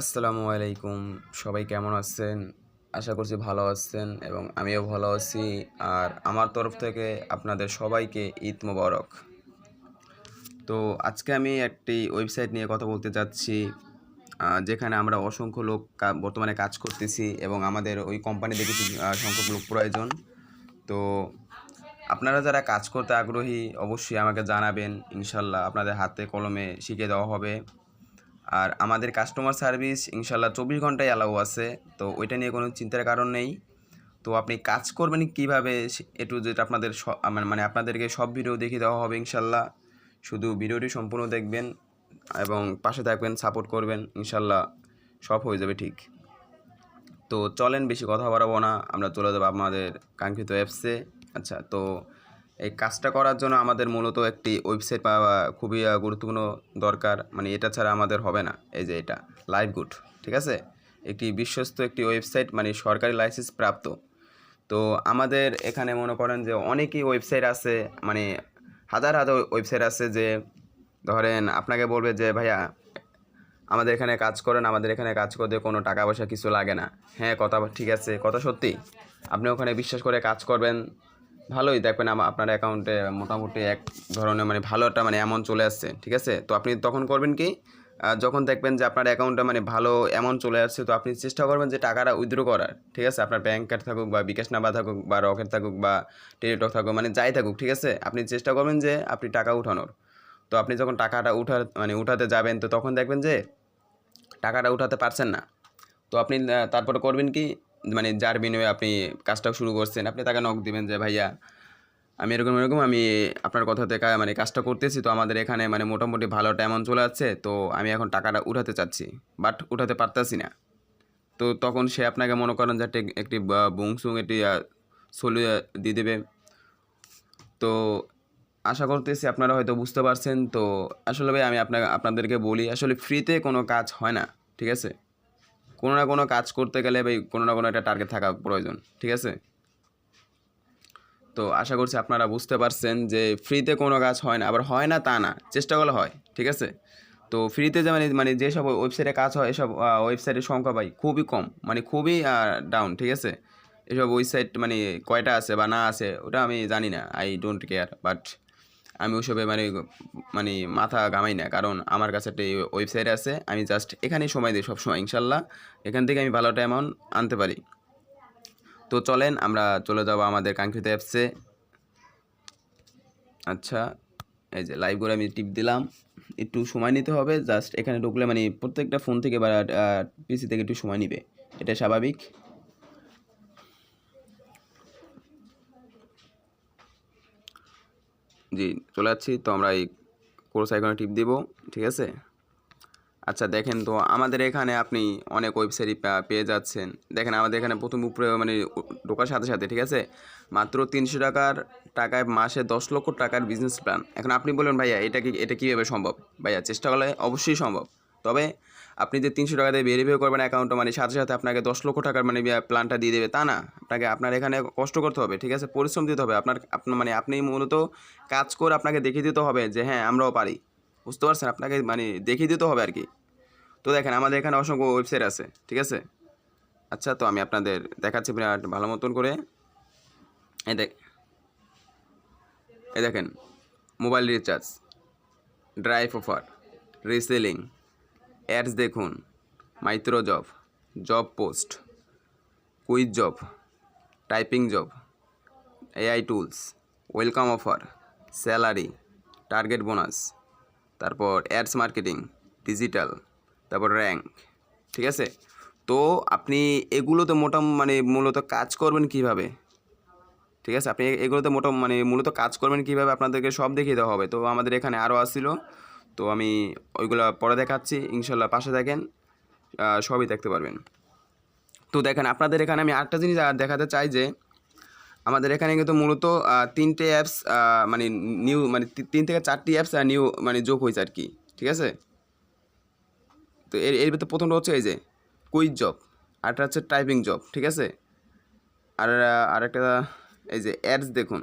আসসালামু আলাইকুম। সবাই কেমন আছেন? আশা করছি ভালো আছেন এবং আমিও ভালো আছি। আর আমার তরফ থেকে আপনাদের সবাইকে ঈদ মোবারক। তো আজকে আমি একটি ওয়েবসাইট নিয়ে কথা বলতে যাচ্ছি যেখানে আমরা অসংখ্য লোক বর্তমানে কাজ করতেছি এবং আমাদের ওই কোম্পানিতে কিছু সংখ্যক লোক প্রয়োজন। তো আপনারা যারা কাজ করতে আগ্রহী, অবশ্যই আমাকে জানাবেন। ইনশাল্লাহ আপনাদের হাতে কলমে শিখে দেওয়া হবে। আর আমাদের কাস্টমার সার্ভিস ইনশাল্লাহ চব্বিশ ঘন্টায় অ্যালাউ আছে। তো ওইটা নিয়ে কোনো চিন্তার কারণ নেই। তো আপনি কাজ করবেন কীভাবে একটু যেটা আপনাদের আমার- মানে আপনাদেরকে সব ভিডিও দেখিয়ে দেওয়া হবে ইনশাল্লাহ। শুধু ভিডিওটি সম্পূর্ণ দেখবেন এবং পাশে থাকবেন সাপোর্ট করবেন, ইনশাল্লাহ সব হয়ে যাবে ঠিক। তো চলেন, বেশি কথা বাড়াবো না। আমরা চলে যাব আমাদের কাঙ্ক্ষিত অ্যাপসে আচ্ছা তো এই কাজটা করার জন্য আমাদের মূলত একটি ওয়েবসাইট পাওয়া খুবই গুরুত্বপূর্ণ দরকার। মানে এটা ছাড়া আমাদের হবে না। এই যে এটা লাইভ গুড ঠিক আছে? একটি বিশ্বস্ত একটি ওয়েবসাইট মানে সরকারি লাইসেন্স প্রাপ্ত। তো আমাদের এখানে মনে করেন যে অনেকই ওয়েবসাইট আছে মানে হাজার হাজার ওয়েবসাইট আছে যে ধরেন আপনাকে বলবে যে, ভাইয়া, আমাদের এখানে কাজ করেন, আমাদের এখানে কাজ করতে কোনো টাকা পয়সা কিছু লাগে না। হ্যাঁ কথা ঠিক আছে, কথা সত্যি। আপনি ওখানে বিশ্বাস করে কাজ করবেন ভালোই দেখবেন আপনার অ্যাকাউন্টে মোটামুটি এক ধরনের মানে ভালো একটা মানে অ্যামাউন্ট চলে আসছে, ঠিক আছে? তো আপনি তখন করবেন কি যখন দেখবেন যে আপনার অ্যাকাউন্টে মানে ভালো অ্যামাউন্ট চলে আসছে, তো আপনি চেষ্টা করবেন যে টাকাটা উইথড্র করার, ঠিক আছে? আপনার ব্যাংক কার্ড থাকুক বা বিকাশ নাম্বার থাকুক বা রকেট থাকুক বা টেলিটক থাকুক মানে যাই থাকুক, ঠিক আছে? আপনি চেষ্টা করবেন যে আপনি টাকা উঠানোর। তো আপনি যখন টাকাটা উঠার মানে উঠাতে যাবেন, তো তখন দেখবেন যে টাকাটা উঠাতে পারছেন না। তো আপনি তারপরে করবেন কি মানে যার বিনিময়ে আপনি কাজটা শুরু করছেন, আপনি তাকে নক দিবেন যে, ভাইয়া, আমি এরকম এরকম, আমি আপনার কথাতে কা- মানে কাজটা করতেছি, তো আমাদের এখানে মানে মোটামুটি ভালো একটা চলে যাচ্ছে তো আমি এখন টাকাটা উঠাতে চাচ্ছি বাট উঠাতে পারতাছি না। তো তখন সে আপনাকে মনে করেন যে একটি বুংসুং, একটি সলি দিয়ে দেবে। তো আশা করতেছি আপনারা হয়তো বুঝতে পারছেন, তো আসলে ভাই, আমি আপনাকে, আপনাদেরকে বলি, আসলে ফ্রিতে কোনো কাজ হয় না, ঠিক আছে? কোনো না কোনো কাজ করতে গেলে ভাই কোনো না কোনো একটা টার্গেট থাকা প্রয়োজন, ঠিক আছে? তো আশা করছি আপনারা বুঝতে পারছেন যে ফ্রিতে কোনো কাজ হয় না, আবার হয় না তা না, চেষ্টা করলে হয়, ঠিক আছে? তো ফ্রিতে যে মানে মানে যেসব ওয়েবসাইটে কাজ হয়, এসব ওয়েবসাইটের সংখ্যা ভাই খুবই কম মানে খুবই ডাউন ঠিক আছে? এসব ওয়েবসাইট মানে কয়টা আছে বা না আছে, ওটা আমি জানি না আই ডোন্ট কেয়ার বাট আমি ওইসবে মানে মানে মাথা ঘামাই না। কারণ আমার কাছে একটা ওয়েবসাইট আছে, আমি জাস্ট এখানেই সময় দিই সবসময়, ইনশাল্লাহ। এখান থেকে আমি ভালো অ্যামাউন্ট আনতে পারি। তো চলেন, আমরা চলে যাব আমাদের কাঙ্ক্ষিত অ্যাপসে আচ্ছা এই যে লাইভ করে আমি টিপ দিলাম। একটু সময় নিতে হবে জাস্ট এখানে ঢুকলে মানে প্রত্যেকটা ফোন থেকে বা পিসি থেকে একটু সময় নিবে। এটা স্বাভাবিক। জি, চলে যাচ্ছি। তো আমরা এই কোর্স আইকনে টিপ দিব, ঠিক আছে? আচ্ছা দেখেন তো আমাদের এখানে আপনি অনেক ওয়েবসাইট পেয়ে যাচ্ছেন। দেখেন আমাদের এখানে প্রথম উপরে মানে ঢোকার সাথে সাথে, ঠিক আছে? মাত্র তিনশো টাকার টাকায় মাসে দশ লক্ষ টাকার বিজনেস প্ল্যান এখন আপনি বলুন ভাইয়া, এটা কি, এটা কীভাবে সম্ভব? ভাইয়া, চেষ্টা করলে অবশ্যই সম্ভব। তবে আপনি যে তিনশো টাকা দিয়ে ভেরিফাই করবেন অ্যাকাউন্টটা মানে সাথে সাথে আপনাকে দশ লক্ষ টাকার মানে প্ল্যানটা দিয়ে দেবে, তা না? আপনাকে আপনার এখানে কষ্ট করতে হবে, ঠিক আছে? পরিশ্রম দিতে হবে। আপনার আপনার মানে আপনি মূলত কাজ করে আপনাকে দেখিয়ে দিতে হবে যে হ্যাঁ আমরাও পারি। বুঝতে পারছেন? আপনাকে মানে দেখিয়ে দিতে হবে আর কি তো দেখেন, আমাদের এখানে অসংখ্য ওয়েবসাইট আছে, ঠিক আছে? আচ্ছা তো আমি আপনাদের দেখাচ্ছি বিরাট ভালো মতন করে। এই দেখ, এই দেখেন mobile recharge drive offer reselling ads দেখুন। Micro job job post, quiz job, typing job, AI tools, welcome offer, salary, target bonus, তারপর অ্যাডস মার্কেটিং, ডিজিটাল, তারপর র্যাঙ্ক, ঠিক আছে? তো আপনি এগুলোতে মোটা মানে মূলত কাজ করবেন কীভাবে? ঠিক আছে? আপনি এগুলোতে মোটা মানে মূলত কাজ করবেন কীভাবে? আপনাদেরকে সব দেখিয়ে দেওয়া হবে। তো আমাদের এখানে আরও আসছিল। তো আমি ওইগুলো পরে দেখাচ্ছি, ইনশাল্লাহ পাশে দেখেন সবই দেখতে পারবেন। তো দেখেন, আপনাদের এখানে আমি আরেকটা জিনিস দেখাতে চাই যে, আমাদের এখানে কিন্তু মূলত তিনটে অ্যাপস মানে নিউ মানে তিন থেকে চারটি অ্যাপস নিউ মানে যোগ হয়েছে আর কি, ঠিক আছে? তো এর এর ভিতরে প্রথমটা হচ্ছে এই যে কুইজ জব আরেকটা হচ্ছে টাইপিং জব ঠিক আছে? আর আরেকটা এই যে অ্যাডস দেখুন।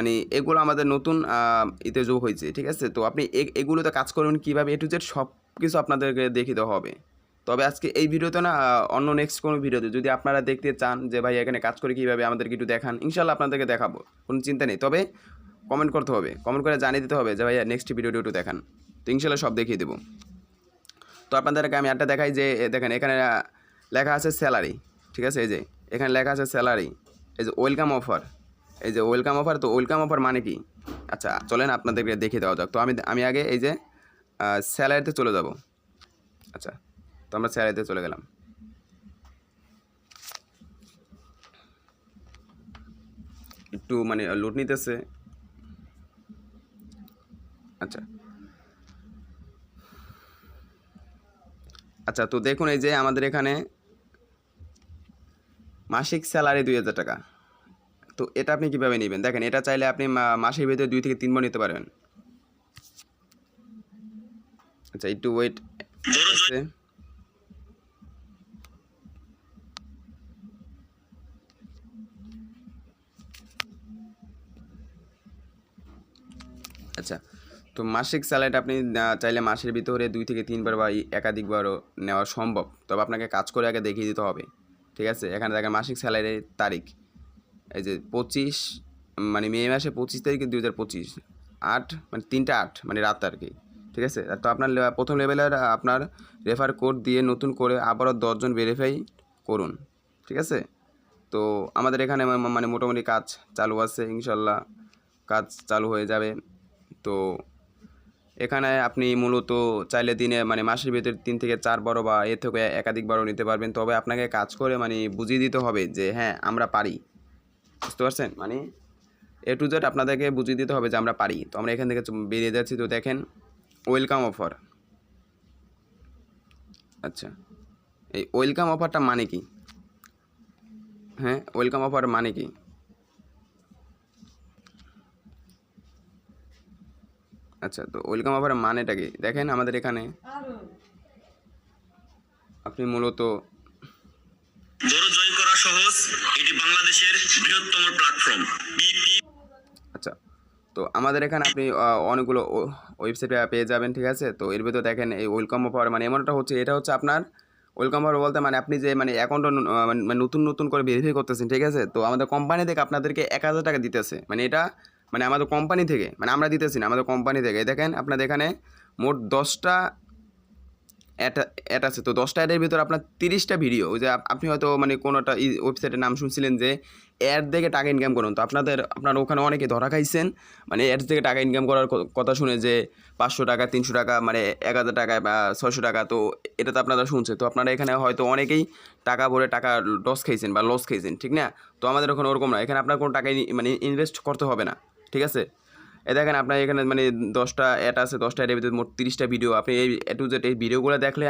মানে এগুলো আমাদের নতুন ইতে যোগ হয়েছে, ঠিক আছে? তো আপনি এগুলোতে কাজ করবেন কীভাবে, এ টু জেড সব কিছু আপনাদেরকে দেখিতে হবে। তবে আজকে এই ভিডিওতে না অন্য নেক্সট কোনো ভিডিওতে, যদি আপনারা দেখতে চান যে, ভাই, এখানে কাজ করে কীভাবে, আমাদেরকে একটু দেখান ইনশাল্লাহ আপনাদেরকে দেখাবো, কোনো চিন্তা নেই। তবে কমেন্ট করতে হবে কমেন্ট করে জানিয়ে দিতে হবে যে ভাই নেক্সট ভিডিওটি একটু দেখান। তো ইনশাল্লাহ সব দেখিয়ে দেবো। তো আপনাদেরকে আমি একটা দেখাই যে দেখেন, এখানে লেখা আছে স্যালারি ঠিক আছে? এই যে, এখানে লেখা আছে স্যালারি এই যে ওয়েলকাম অফার এই যে ওয়েলকাম অফার তো ওয়েলকাম অফার মানে কি? আচ্ছা চলেন আপনাদেরকে দেখে দেওয়া যাক। তো আমি আমি আগে এই যে স্যালারিতে চলে যাব। আচ্ছা তো আমরা স্যালারিতে চলে গেলাম। একটু মানে লোড নিতেছে। আচ্ছা। আচ্ছা তো দেখুন এই যে আমাদের এখানে মাসিক স্যালারি দুই হাজার টাকা। তো এটা আপনি কীভাবে নেবেন? দেখেন এটা চাইলে আপনি মাসের ভিতরে দুই থেকে তিনবার নিতে পারবেন আচ্ছা একটু ওয়েট আছে। আচ্ছা তো মাসিক স্যালারিটা আপনি চাইলে মাসের ভিতরে দুই থেকে তিনবার বা একাধিকবারও নেওয়া সম্ভব। তবে আপনাকে কাজ করে আগে দেখিয়ে দিতে হবে। ঠিক আছে? এখানে দেখেন মাসিক স্যালারির তারিখ। এই যে পঁচিশ মানে মে মাসে পঁচিশ তারিখে দুই হাজার পঁচিশ, আট মানে তিনটা আট মানে রাত আর কি, ঠিক আছে? তো আপনার প্রথম লেভেলের আপনার রেফার কোড দিয়ে নতুন করে আবারও দশজন ভেরিফাই করুন, ঠিক আছে? তো আমাদের এখানে মানে মোটামুটি কাজ চালু আছে, ইনশাল্লাহ কাজ চালু হয়ে যাবে। তো এখানে আপনি মূলত চাইলে দিনে মানে মাসের ভিতরে তিন থেকে চার বারো বা এর থেকে একাধিক বারো নিতে পারবেন। তবে আপনাকে কাজ করে মানে বুঝিয়ে দিতে হবে যে হ্যাঁ আমরা পারি। বুঝতে পারছেন? মানে এ টু জেড আপনাদেরকে বুঝিয়ে দিতে হবে যে আমরা পারি। তো আমরা এখান থেকে বেরিয়ে যাচ্ছি। তো দেখেন ওয়েলকাম অফার আচ্ছা এই ওয়েলকাম অফারটা মানে কি? হ্যাঁ ওয়েলকাম অফার মানে কি? আচ্ছা তো ওয়েলকাম অফারের মানেটা কি? দেখেন আমাদের এখানে। আপনি মূলত সহজ। বাংলাদেশের বৃহত্তম প্ল্যাটফর্ম বিপি আচ্ছা তো আমাদের এখানে আপনি অনেকগুলো ওয়েবসাইট পেয়ে যাবেন, ঠিক আছে? তো এর ভিতরে দেখেন এই ওয়েলকাম অফার মানে এমনটা হচ্ছে, এটা হচ্ছে আপনার ওয়েলকাম অফার বলতে মানে আপনি যে মানে অ্যাকাউন্ট মানে নতুন নতুন করে ভেরিফাই করতেছেন, ঠিক আছে? তো আমাদের কোম্পানি থেকে আপনাদেরকে এক হাজার টাকা দিতেছে। মানে এটা মানে আমাদের কোম্পানি থেকে মানে আমরা দিতেছি না, আমাদের কোম্পানি থেকে। দেখেন, আপনাদের এখানে মোট দশটা অ্যাড অ্যাড আছে। তো দশটা অ্যাডের ভিতরে আপনার তিরিশটা ভিডিও যে আপনি হয়তো মানে কোনো একটা ওয়েবসাইটের নাম শুনছিলেন যে অ্যাড দেখে টাকা ইনকাম করুন। তো আপনাদের, আপনার ওখানে অনেকে ধরা খাইছেন মানে অ্যাডস থেকে টাকা ইনকাম করার কথা শুনে যে পাঁচশো টাকা, তিনশো টাকা মানে এক হাজার টাকা বা ছয়শো টাকা, তো এটা তো আপনারা শুনছে তো আপনারা এখানে হয়তো অনেকেই টাকা ভরে টাকা লস খাইছেন বা লস খাইছেন, ঠিক না? তো আমাদের ওখানে ওরকম না, এখানে আপনার কোনো টাকা মানে ইনভেস্ট করতে হবে না, ঠিক আছে? এ দেখেন আপনার এখানে মানে দশটা অ্যাড আছে, দশটা অ্যাডের ভিতরে মোট তিরিশটা ভিডিও আপনি এই টু জেড এই ভিডিওগুলো দেখলে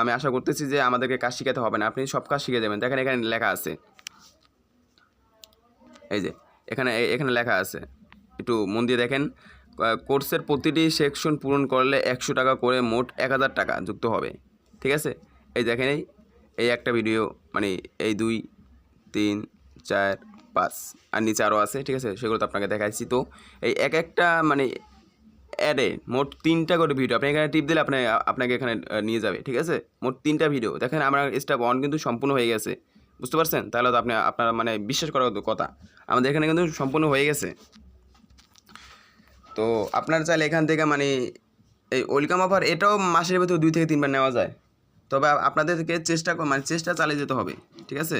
আমি আশা করতেছি যে আমাদেরকে কাজ শিখাতে হবে না। আপনি সব কাজ শিখে যাবেন। দেখেন এখানে লেখা আছে। এই যে, এখানে এখানে লেখা আছে। একটু মন দিয়ে দেখেন। কোর্সের প্রতিটি সেকশন পূরণ করলে একশো টাকা করে মোট এক হাজার টাকা যুক্ত হবে। ঠিক আছে? এই দেখেন এই একটা ভিডিও মানে এই দুই, তিন, চার পাঁচ আর নিচে আরও আছে, ঠিক আছে? সেগুলো তো আপনাকে দেখাচ্ছি তো। এই এক একটা মানে অ্যাডে মোট তিনটা করে ভিডিও। আপনি এখানে টিপ দিলে আপনি, আপনাকে এখানে নিয়ে যাবে, ঠিক আছে? মোট তিনটা ভিডিও। দেখেন আমার স্টেপ ওয়ান কিন্তু সম্পূর্ণ হয়ে গেছে। বুঝতে পারছেন? তাহলে তো আপনি, আপনার মানে বিশ্বাস করার কথা। আমাদের এখানে কিন্তু সম্পূর্ণ হয়ে গেছে। তো আপনার চাইলে এখান থেকে মানে এই ওয়েলকাম অফার এটাও মাসের ভিতরে দুই থেকে তিনবার নেওয়া যায়। তবে আপ- আপনাদেরকে চেষ্টা মানে চেষ্টা চালিয়ে যেতে হবে, ঠিক আছে?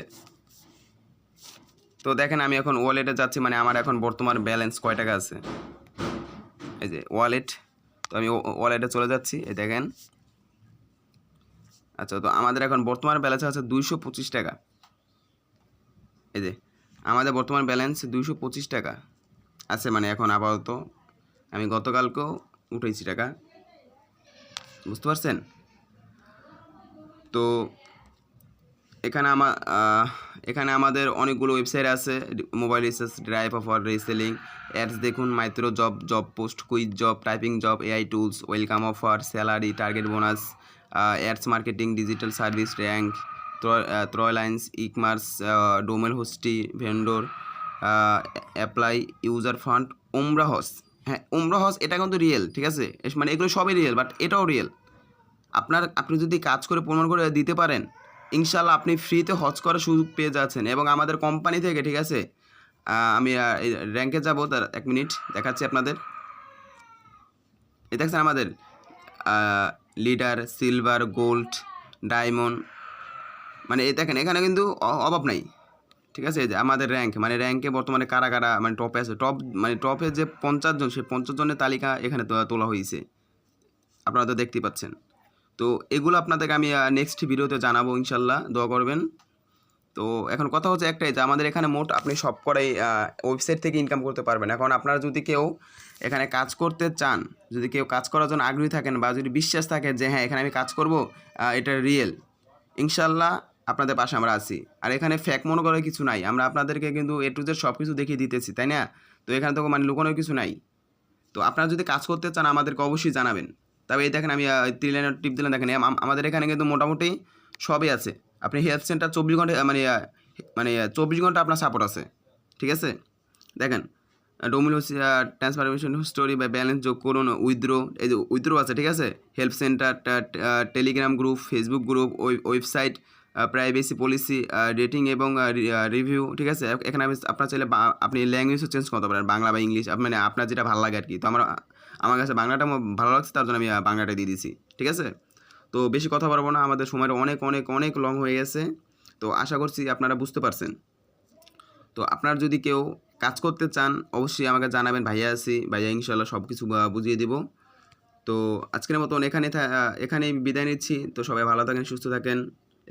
তো দেখেন আমি এখন ওয়ালেটে যাচ্ছি মানে আমার এখন বর্তমান ব্যালেন্স কয় টাকা আছে? এই যে ওয়ালেট তো আমি ওয়ালেটে চলে যাচ্ছি এই দেখেন। আচ্ছা তো আমাদের এখন বর্তমান ব্যালেন্স আছে দুইশো পঁচিশ টাকা। এই যে আমাদের বর্তমান ব্যালেন্স দুইশো পঁচিশ টাকা আছে মানে এখন আপাতত। আমি গতকালকেও উঠেছি টাকা। বুঝতে পারছেন? তো এখানে আমা আহ, এখানে আমাদের অনেকগুলো ওয়েবসাইট আছে mobile research drive offer reselling ads দেখুন micro job job post quiz job typing job AI tools welcome offer salary target bonus ads marketing digital service rank ত্রয়লাইন্স e commerce domain hosting vendor apply user fund উমরাহস হ্যাঁ উমরাহস এটা কিন্তু real ঠিক আছে? মানে এগুলো সবই রিয়েল বাট এটাও রিয়েল আপনার, আপনি যদি কাজ করে প্রমাণ করে দিতে পারেন ইনশাল্লাহ আপনি ফ্রিতে হজ করার সুযোগ পেয়ে যাচ্ছেন এবং আমাদের কোম্পানি থেকে, ঠিক আছে? আমি র্যাঙ্কে যাব, তার এক মিনিট দেখাচ্ছি আপনাদের। এই দেখছেন আমাদের লিডার সিলভার গোল্ড ডায়মন্ড মানে এই দেখেন, এখানে কিন্তু অভাব নাই। ঠিক আছে যে আমাদের র্যাঙ্ক মানে র্যাঙ্কে বর্তমানে কারা কারা মানে টপে আছে টপ মানে টপে যে পঞ্চাশ জন, সেই পঞ্চাশ জনের তালিকা এখানে তোলা হয়েছে আপনারা তো দেখতেই পাচ্ছেন। তো এগুলো আপনাদেরকে আমি নেক্সট ভিডিওতে জানাব ইনশাল্লাহ, দোয়া করবেন। তো এখন কথা হচ্ছে একটাই যে আমাদের এখানে মোট আপনি সব করাই ওয়েবসাইট থেকে ইনকাম করতে পারবেন। এখন আপনারা যদি কেউ এখানে কাজ করতে চান, যদি কেউ কাজ করার জন্য আগ্রহী থাকেন বা যদি বিশ্বাস থাকে যে হ্যাঁ এখানে আমি কাজ করব এটা রিয়েল ইনশাল্লাহ আপনাদের পাশে আমরা আছি। আর এখানে ফ্যাক মনে করার কিছু নাই। আমরা আপনাদেরকে কিন্তু এ টু জেড সব কিছু দেখিয়ে দিতেছি, তাই না? তো এখানে তো মানে লুকানোর কিছু নাই। তো আপনারা যদি কাজ করতে চান, আমাদেরকে অবশ্যই জানাবেন। তবে এই দেখেন আমি থ্রি লাইনের টিপ দিলাম, দেখেন আম- আমাদের এখানে কিন্তু মোটামুটি সবই আছে। আপনি হেলথ সেন্টার চব্বিশ ঘণ্টা মানে মানে চব্বিশ ঘণ্টা আপনার সাপোর্ট আছে, ঠিক আছে? দেখেন ডোমিনোস ট্রান্সফরমেশন স্টোরি বা ব্যালেন্স যোগ করুন উইথড্রো এই যে উইথড্রো আছে, ঠিক আছে? Help centre Telegram group Facebook group website privacy policy rating এবং রিভিউ ঠিক আছে? এখানে আমি, আপনার চাইলে আপনি ল্যাঙ্গুয়েজও চেঞ্জ করতে পারেন, বাংলা বা ইংলিশ মানে আপনার যেটা ভালো লাগে আর কি। তো আমার আমার কাছে বাংলাটা ভালো লাগছে, তার জন্য আমি বাংলাটা দিয়ে দিয়েছি ঠিক আছে? তো বেশি কথা বলব না, আমাদের সময়টা অনেক অনেক অনেক লং হয়ে গেছে। তো আশা করছি আপনারা বুঝতে পারছেন। তো আপনার যদি কেউ কাজ করতে চান, অবশ্যই আমাকে জানাবেন, ভাইয়া আছি, ভাইয়া ইনশাল্লাহ সব কিছু বুঝিয়ে দেব। তো আজকের মতন এখানে এখানেই বিদায় নিচ্ছি। তো সবাই ভালো থাকেন, সুস্থ থাকেন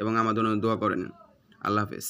এবং আমার জন্য দোয়া করেন। আল্লাহ হাফেজ।